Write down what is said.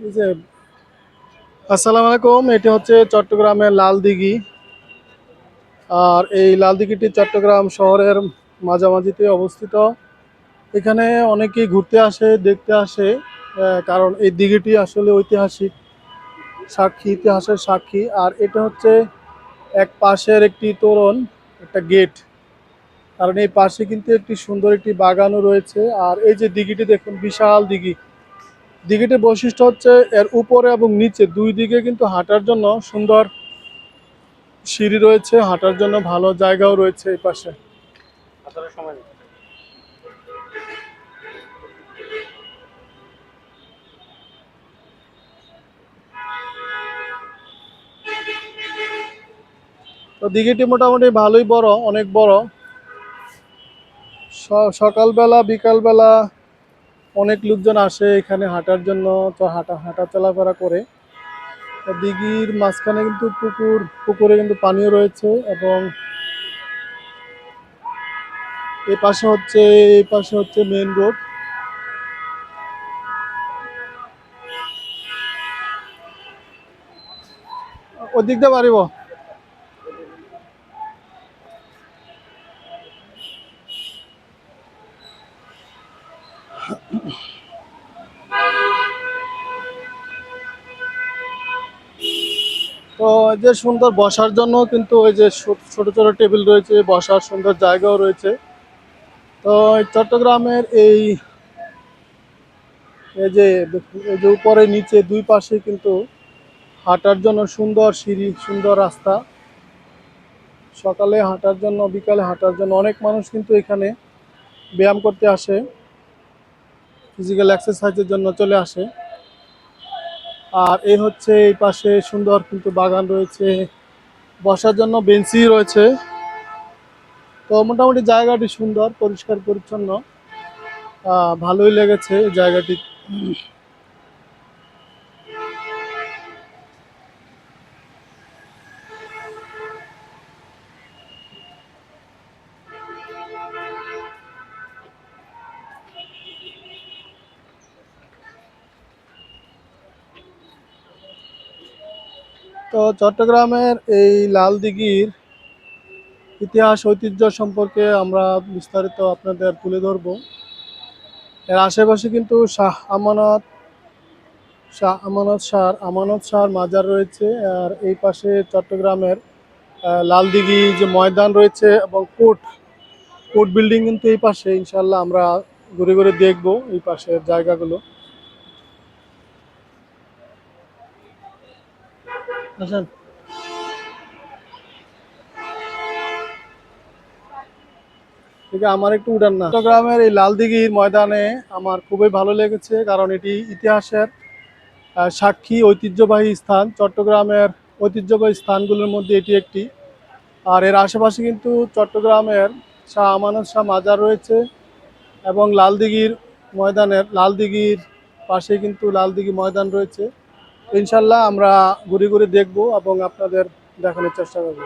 যে, আসসালামু আলাইকুম, এটি হচ্ছে চট্টগ্রামের লাল দিঘি আর এই লাল দিঘিটি চট্টগ্রাম শহরের মাঝামাঝিতে অবস্থিত। এখানে অনেকেই ঘুরতে আসে, দেখতে আসে কারণ এই দিঘিটি আসলে ঐতিহাসিক সাক্ষী, ইতিহাসের সাক্ষী। আর এটা হচ্ছে এক পাশের একটি তোরণ, একটা গেট। কারণ এই পাশে কিন্তু একটি সুন্দর একটি বাগানও রয়েছে। আর এই যে দিঘিটি দেখুন, বিশাল দিঘি। দিঘিটির বৈশিষ্ট্য হচ্ছে এর উপরে এবং নিচে দুই দিকে কিন্তু হাঁটার জন্য সুন্দর সিঁড়ি রয়েছে, হাঁটার জন্য ভালো জায়গাও রয়েছে এই পাশে। তো দিঘিটি মোটামুটি ভালোই বড়, অনেক বড়। সকালবেলা, বিকালবেলা অনেক লোকজন আসে এখানে হাঁটার জন্য, তো হাঁটা হাঁটা চলাফেরা করে। দিঘির মাঝখানে কিন্তু পুকুর, পুকুরে কিন্তু পানিও রয়েছে এবং এই পাশে হচ্ছে এই পাশে হচ্ছে মেইন রোড ওদিক দিয়ে পারিব তো এই যে সুন্দর বসার জন্য কিন্তু ওই যে ছোট ছোট টেবিল রয়েছে, বসার সুন্দর জায়গাও রয়েছে। তো চট্টগ্রামের এই এই যে এই যে উপরে, নিচে, দুই পাশে কিন্তু হাঁটার জন্য সুন্দর সিঁড়ি, সুন্দর রাস্তা। সকালে হাঁটার জন্য, বিকালে হাঁটার জন্য অনেক মানুষ কিন্তু এখানে ব্যায়াম করতে আসে। ফিজিক্যাল এক্সারসাইজের জন্য চলে আসে। আর এই হচ্ছে এই পাশে সুন্দর কিন্তু বাগান রয়েছে। বসার জন্য বেঞ্চি রয়েছে। তো মোটামুটি জায়গাটি সুন্দর, পরিষ্কার, পরিচ্ছন্ন। ভালোই লেগেছে জায়গাটি। তো চট্টগ্রামের এই লাল দিঘির ইতিহাস ঐতিহ্য সম্পর্কে আমরা বিস্তারিত আপনাদের তুলে ধরব। এর আশেপাশে কিন্তু শাহ আমানত শাহ আমানত শাহর আমানত শাহর মাজার রয়েছে। আর এই পাশে চট্টগ্রামের আহ, লাল দিঘি যে ময়দান রয়েছে এবং কোর্ট কোর্ট বিল্ডিং কিন্তু এই পাশে ইনশাল্লাহ আমরা ঘুরে ঘুরে দেখব এই পাশের জায়গাগুলো। আসেন আমার একটু উড়ান না। চট্টগ্রামের এই লাল দিঘির ময়দানে আমার খুবই ভালো লেগেছে, কারণ এটি ইতিহাসের সাক্ষী ঐতিহ্যবাহী স্থান। চট্টগ্রামের ঐতিহ্যবাহী স্থানগুলোর মধ্যে এটি একটি। আর এর আশেপাশে কিন্তু চট্টগ্রামের শাহ আমানত শাহ মাজার রয়েছে এবং লালদিঘির ময়দানের, লালদিঘির পাশে কিন্তু লাল দিঘি ময়দান রয়েছে। ইনশাল্লাহ আমরা ঘুরে ঘুরে দেখব এবং আপনাদের দেখানোর চেষ্টা করব।